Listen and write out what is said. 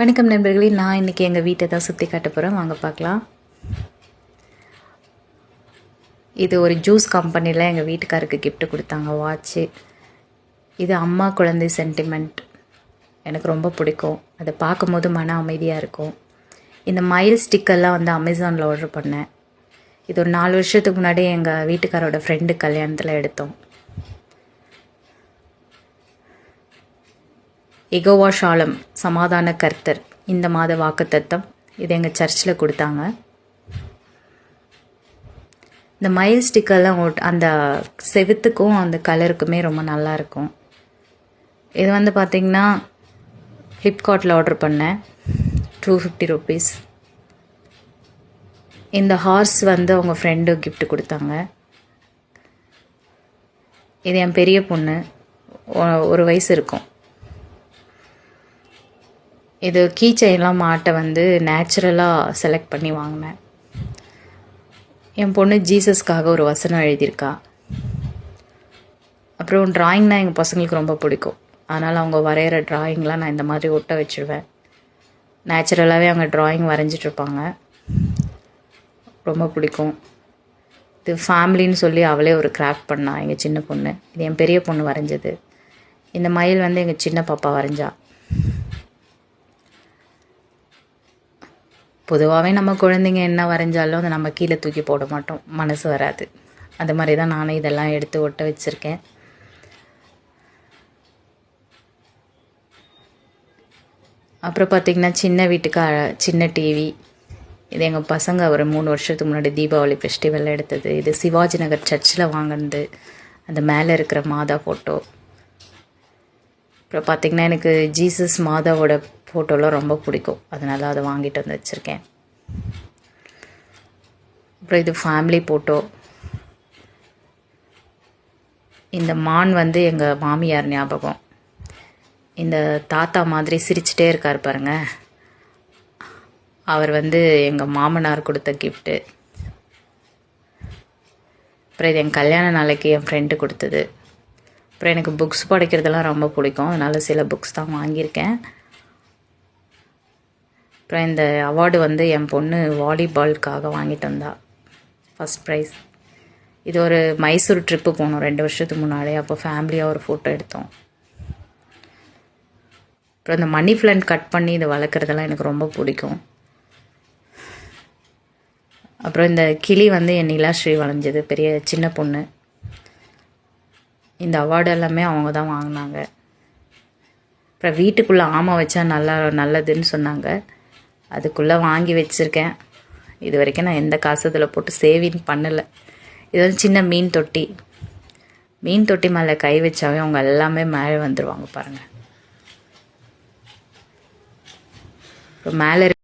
வணக்கம் நண்பர்களே நான் இன்றைக்கி எங்கள் வீட்டை தான் சுற்றி காட்ட போகிறேன் வாங்க பார்க்கலாம். இது ஒரு ஜூஸ் கம்பெனியில் எங்கள் வீட்டுக்காருக்கு கிஃப்ட் கொடுத்தாங்க வாட்ச்சு இது அம்மா குழந்தை சென்டிமெண்ட் எனக்கு ரொம்ப பிடிக்கும். அதை பார்க்கும்போது மன அமைதியாக இருக்கும். இந்த மயில் ஸ்டிக்கெல்லாம் வந்து அமேசானில் ஆர்டர் பண்ணேன். இது ஒரு நாலு வருஷத்துக்கு முன்னாடி எங்கள் வீட்டுக்காரோட ஃப்ரெண்டு கல்யாணத்தில் எடுத்தோம். எகோவா ஷாலம் சமாதான கர்த்தர். இந்த மாத வாக்குத்தத்தம் இது எங்கள் சர்ச்சில் கொடுத்தாங்க. இந்த மயில் ஸ்டிக்கெல்லாம் ஒட் அந்த செவுத்துக்கும் அந்த கலருக்குமே ரொம்ப நல்லா இருக்கும். இது வந்து பார்த்திங்கன்னா ஃப்ளிப்கார்ட்டில் ஆர்டர் பண்ணேன் டூ ஃபிஃப்டி ருபீஸ் இந்த ஹார்ஸ் வந்து அவங்க ஃப்ரெண்டு கிஃப்ட் கொடுத்தாங்க. இது என் பெரிய பொண்ணு. ஒரு வயசு இருக்கும். இது கீ செயின்லாம் மாட்டை வந்து நேச்சுரலாக செலக்ட் பண்ணி வாங்கினேன். என் பொண்ணு ஜீசஸ்க்காக ஒரு வசனம் எழுதியிருக்கா. அப்புறம் ட்ராயிங்னால் எங்கள் பசங்களுக்கு ரொம்ப பிடிக்கும். அதனால் அவங்க வரைகிற ட்ராயிங்லாம் நான் இந்த மாதிரி ஒட்ட வச்சிடுவேன் நேச்சுரலாகவே அவங்க ட்ராயிங் வரைஞ்சிட்ருப்பாங்க. ரொம்ப பிடிக்கும். இது ஃபேமிலின்னு சொல்லி அவளே ஒரு கிராஃப்ட் பண்ணா எங்கள் சின்ன பொண்ணு. இது என் பெரிய பொண்ணு வரைஞ்சது. இந்த மயில் வந்து எங்கள் சின்ன பாப்பா வரைஞ்சா. பொதுவாகவே நம்ம குழந்தைங்க என்ன வரைஞ்சாலும் அதை நம்ம கீழே தூக்கி போட மாட்டோம். மனசு வராது. அது மாதிரி தான் நானும் இதெல்லாம் எடுத்து ஒட்ட வச்சுருக்கேன். அப்புறம் பார்த்திங்கன்னா சின்ன வீட்டுக்கு அழ- சின்ன டிவி இது எங்கள் பசங்க ஒரு மூணு வருஷத்துக்கு முன்னாடி தீபாவளி ஃபெஸ்டிவல் எடுத்தது. இது சிவாஜி நகர் சர்ச்சில் வாங்கினது. அந்த மேலே இருக்கிற மாதா ஃபோட்டோ அப்புறம் பார்த்திங்கன்னா எனக்கு ஜீசஸ் மாதாவோட ஃபோட்டோலாம் ரொம்ப பிடிக்கும். அதனால அதை வாங்கிட்டு வந்து வச்சுருக்கேன். அப்புறம் இது ஃபேமிலி ஃபோட்டோ இந்த மான் வந்து எங்கள் மாமியார் ஞாபகம். இந்த தாத்தா மாதிரி சிரிச்சிட்டே இருக்கார் பாருங்க. அவர் வந்து எங்கள் மாமனார் கொடுத்த கிஃப்ட்டு அப்புறம் இது என் கல்யாண நாளைக்கு என் ஃப்ரெண்டு கொடுத்தது. அப்புறம் எனக்கு புக்ஸ் படிக்கிறதெல்லாம் ரொம்ப பிடிக்கும். அதனால் சில புக்ஸ் தான் வாங்கியிருக்கேன். அப்புறம் இந்த அவார்டு வந்து என் பொண்ணு வாலிபால்க்காக வாங்கிட்டு வந்தா. ஃபஸ்ட் ப்ரைஸ் இது ஒரு மைசூர் ட்ரிப்பு போனோம் ரெண்டு வருஷத்துக்கு முன்னாலே. அப்போ ஃபேமிலியாக ஒரு ஃபோட்டோ எடுத்தோம். அப்புறம் இந்த மணி பிளான்ட் கட் பண்ணி இதை வளர்க்குறதெல்லாம் எனக்கு ரொம்ப பிடிக்கும். அப்புறம் இந்த கிளி வந்து என் நிலாஸ்ரீ வளைஞ்சது. பெரிய சின்ன பொண்ணு. இந்த அவார்டு எல்லாமே அவங்க தான் வாங்கினாங்க. அப்புறம் வீட்டுக்குள்ளே ஆமை வச்சா நல்லா நல்லதுன்னு சொன்னாங்க. அதுக்குள்ளே வாங்கி வச்சுருக்கேன். இது வரைக்கும் நான் எந்த காசு இதில் போட்டு சேவிங் பண்ணலை. இது வந்து சின்ன மீன் தொட்டி. மீன் தொட்டி மேலே கை வச்சாவே அவங்க எல்லாமே மேலே வந்துடுவாங்க பாருங்கள் மேலே